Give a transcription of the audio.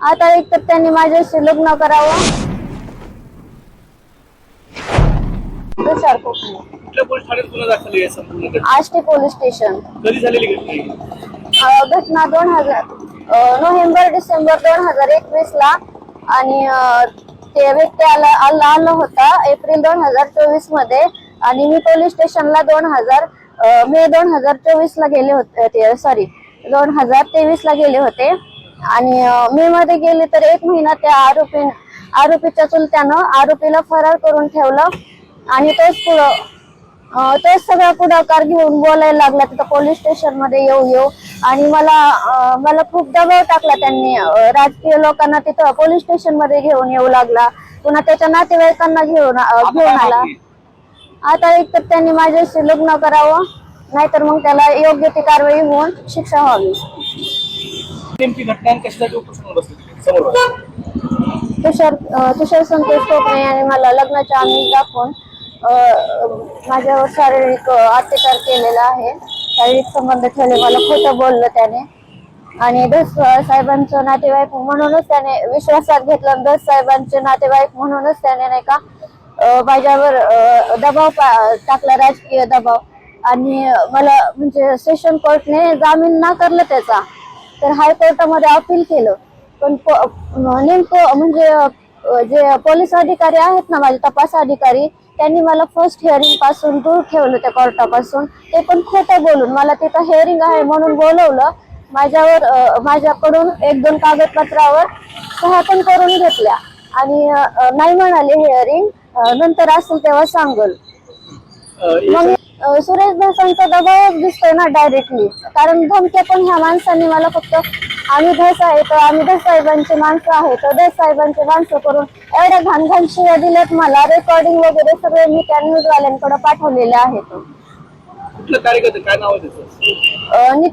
आता एक तर त्यांनी माझ्याशी लग्न करावं. तुषार कोकणे कुठल्या पोलीस ठाण्यात गुन्हा दाखल आहे या संपूर्ण घटना आष्टी पोलीस स्टेशन. कधी झालेली घटना आहे? अ, घटना दोन हजार अ, नोव्हेंबर डिसेंबर दोन हजार एकवीस ला आणि अ, ते व्यक्ती आला आला आला होता एप्रिल दोन हजार चोवीसमध्ये आणि मी पोलीस स्टेशनला दोन हजार अ, मे दोन हजार चोवीस ला गेले होते सॉरी दोन हजार तेवीस ला गेले होते. आणि मे मध्ये गेले तर एक महिना त्या आरोपी आरोपीच्या चुलत्यानं आरोपीला फरार करून ठेवलं. आणि तोच पुढं तोच सगळा पुढाकार घेऊन बोलायला लागला तिथं पोलीस स्टेशनमध्ये येऊ येऊ. आणि मला मला खूप दबाव टाकला त्यांनी. राजकीय लोकांना तिथं पोलीस स्टेशनमध्ये घेऊन येऊ लागला. पुन्हा त्याच्या नातेवाईकांना घेऊन घेऊन आला? आता एक तर त्यांनी माझ्याशी लग्न करावं नाहीतर मग त्याला योग्य ती कारवाई होऊन शिक्षा व्हावी. नेमकी घटना आणि कशासाठी उपोषण बसली समोर तुषार अं, तुषार संतोष टोपणे यांनी मला लग्नाच्या आम्ही दाखवून अं, माझ्यावर शारीरिक अं, अत्याचार केलेला आहे. शारीरिक संबंध ठेवले मला खोटं बोललं त्याने. आणि दस साहेबांचं नातेवाईक म्हणूनच त्याने विश्वासात घेतलं दस साहेबांचे नातेवाईक म्हणूनच त्याने नाही का अं, माझ्यावर अं, दबाव पा- टाकला राजकीय दबाव. आणि मला म्हणजे सेशन कोर्टने जामीन नाकारलं त्याचा. तर हायकोर्टामध्ये अपील केलं. पण नेमकं म्हणजे जे पोलीस अधिकारी आहेत ना माझे तपास अधिकारी त्यांनी मला फर्स्ट हिअरिंगपासून दूर ठेवलं त्या कोर्टापासून. ते पण खोटं बोलून मला तिथं हिअरिंग आहे म्हणून बोलवलं. माझ्यावर माझ्याकडून एक दोन कागदपत्रावर सह्या पण करून घेतल्या. आणि नाही म्हणाले हिअरिंग नंतर असेल तेव्हा सांगल. मग सुरेश धसांचा दबावच दिसतोय ना डायरेक्टली कारण धमक्या पण ह्या माणसांनी मला फक्त आम्ही धस आहेत आम्ही धस साहेबांचे माणसं आहेत. धस साहेबांचे माणसं करून एवढ्या घाण घाण शिव्या दिल्यात मला. रेकॉर्डिंग वगैरे सगळे मी त्या न्यूजवाल्यांकडे पाठवलेले आहेत. कुठलं कार्यकर्ते? काय नाव आहे त्याचं? अं, नि-